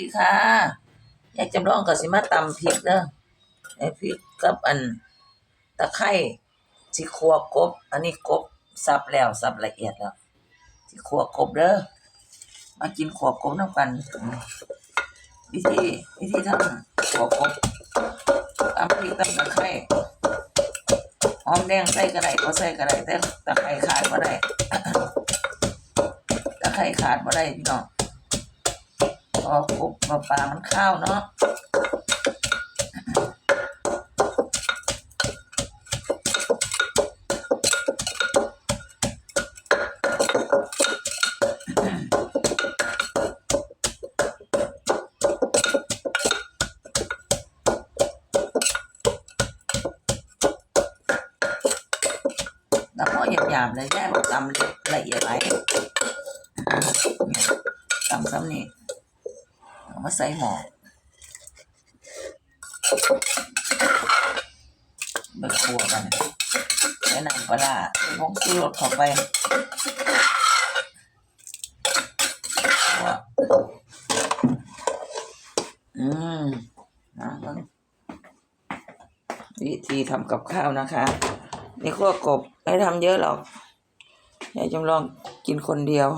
ดีค่ะยายจำลองก็สิมาตำพริกเด้อไอพริกกับอันตะไคร้สิขัวกบ อันนี้กบสับแล้วสับละเอียดแล้วสิขัวกบเด้อมากินขัวกบน้ำกัน วิธีวิธีทำขัวกบตำพริกตำตะไคร้หอมแดงใส่ก็ได้ก็ใส่ก็ได้แต่ตะไคร้ขาดบ่ได้ตะไคร้ขาดบ่ได้พี่น้อง พอปุ๊บปลาปลามันข้าวเนาะแล้วพอหยาบๆเลยแย่บอกตำละเอียดไหลายตำซ้ำนี่ มาใส่หม้อเบิกครัวกันใส่น้ำปลาร้าใส่ผงชูรสเข้าไปอ่าอืมนะวิธีทำกับข้าวนะคะนี่ขั้วกบไม่ทำเยอะหรอกยายจำลองกินคนเดียว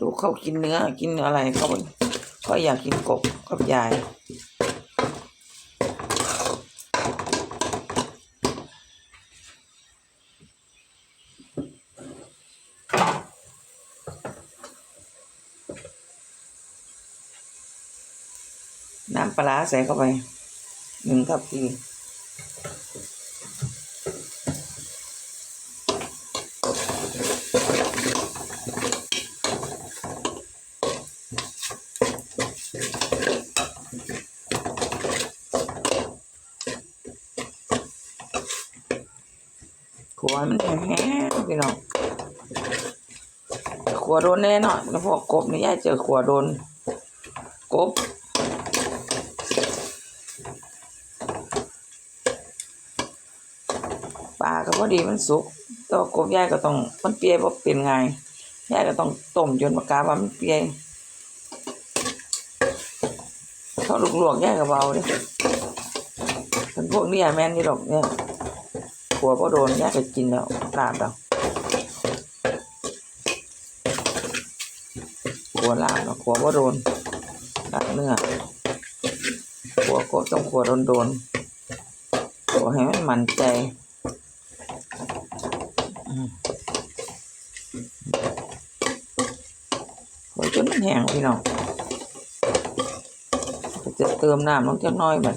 ลูก เขากินเนื้อ กินอะไรเขาก็อยากกินกบกับยายน้ำปลาร้าใส่เข้าไปหนึ่งทัพพี ขัวมันแห้งๆพี่น้องขัวโดนแน่นอนแล้วพวกกบนี่ยายเจอขัวโดนกบปลาก็พอดีมันสุกตัวกบยายก็ต้องมันเปียบ่เป็นไงยายก็ต้องต้มจนมากาว่ามันเปียเขาลวกๆยายก็เบาด้เป็นพวกนี้อะแม่นนี่ดอกเนี่ย ขัวพอโดนยายก็กินแล้วลาบแล้วขัวลาบแล้วขัวพอโดนลาบเนื้อขัวก็ต้องขัวโดนๆขัวให้มันมันใจโอ้ยจนมันแห้งพี่น้องจะเติมน้ำลงจักน้อยบัด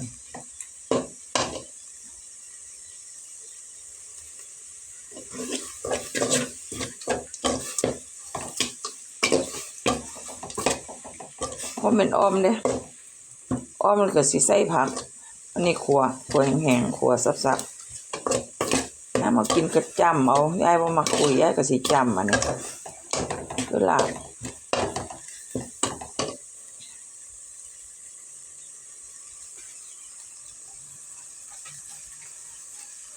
เพราะมันอ้อมเลยอ้อมมันก็สีใส่ผัก อันนี้ขัวขัวแห้งๆขัวซับๆน้ามากินกระจำเอายายบ่มาคุยยายก็สีจำอันนี้ก็หลาบ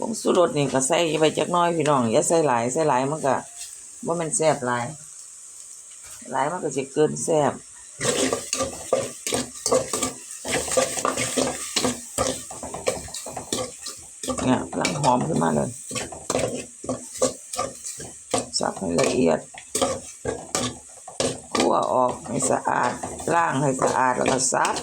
งสุรสนี่ก็ใส่ไปจักน้อยพี่น้องอย่าใส่หลายใส่หลายมันก็บ่แม่นแซ่บหลายหลายมันก็สิเกินแซ่บเนี่ยกำลังหอมขึ้นมาเลยสับให้ละเอียดคั่วออกให้สะอาดล้างให้สะอาดแล้วก็ซับ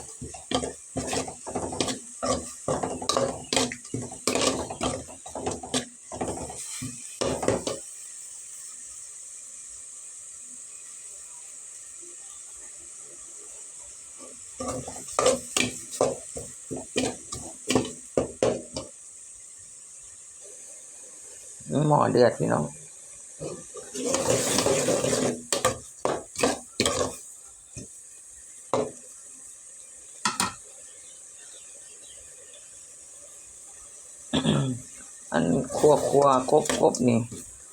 หม้อเดือดพี่น้องอันครัวครัวครบครบนี่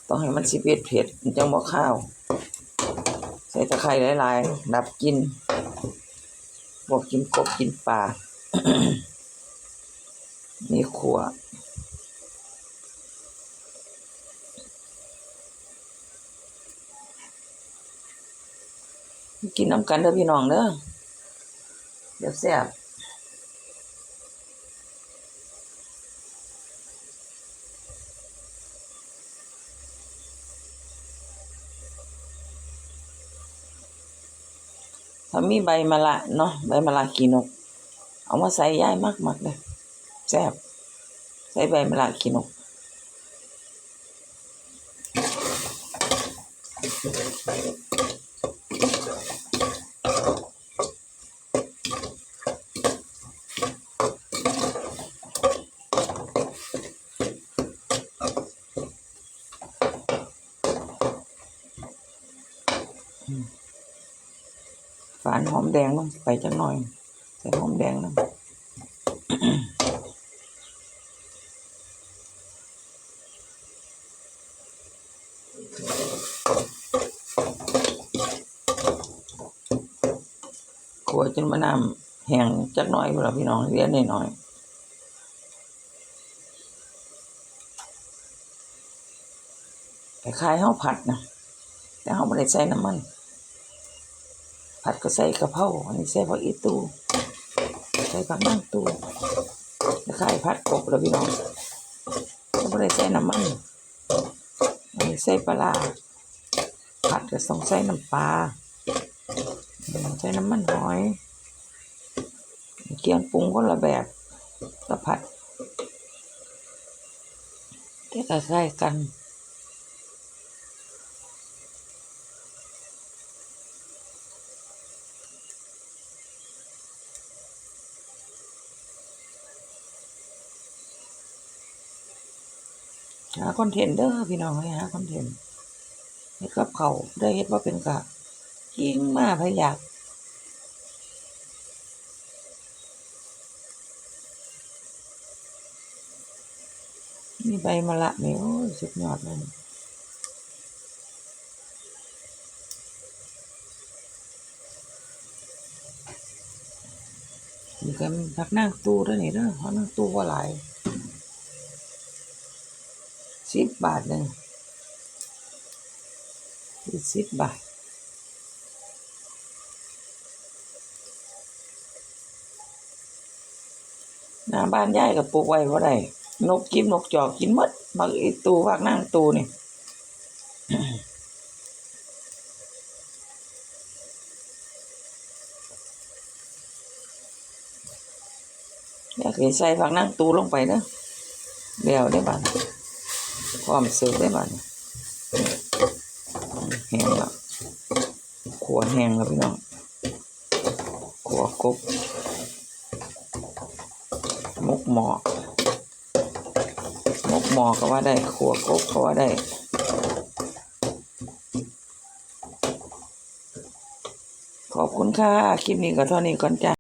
ต้องให้มันสิเผ็ดเผ็ดมันจังบ่ข้าว ใส่ตะไคร้หลายๆดับกิน บอกกินกบกินปลามีขัวกินน้ำกันเด้อพี่น้องเด้อเดี๋ยวแซ่บ ถ้ามีใบมะละเนาะใบมะละกีนก เอามาใส่ย่ายมากมากๆเลยแซ่บใส่ใบมะละกีนกฝานหอมแดงลงไปจักหน่อย ใส่หอมแดงลงขัวจนมะน้ำแห้งจักหน่อยพุ่นล่ะพี่น้องเหลือน้อยคล้ายๆเฮาผัดนะแต่เฮาบ่ได้ใส่น้ำมัน ผัดก็ใส่กระเพราอันนี้ใส่ผักอีตูใส่ผักนางตูคล้ายๆผัดกบแล้วพี่น้องก็บ่ได้ใส่น้ำมันอันนี้ใส่ปลาผัดก็ต้องใส่น้ำปลาใส่น้ำมันหอยเกียงปรุงคนละแบบก็ผัดแต่ก็คล้ายกัน หาคอนเทนต์เด้อพี่น้องให้หาคอนเทนต์เฮ็ดกับเขาได้เฮ็ดว่าเป็นกะยิ่งมาพะยากมีใบมะละนี่โอ้ยสุดยอดเลยมีกันพักนั่งตู้ด้วยนี่เด้อพราะนั่งตู้ว่าหลาย สิ บาทหนึ่งอีกสิบบาทหน้าบ้านยายกับปลูกไว้ว่าได้นกกินนกจอกกินหมดมักอีตูภาคนั่งตูนี่อยากให้ใส่ผักนั่งตูลงไปเนอะเดี๋ยวได้บ้าน พร้อมเสิร์ฟได้บ้านแห้งแล้วขัวแห้งแล้วพี่น้องขัวกบมกหมอมกหมอก็ว่าได้ขัวกบก็ว่าได้ขอบคุณค่ะ คลิปนี้ก็เท่านี้ก่อนจ้า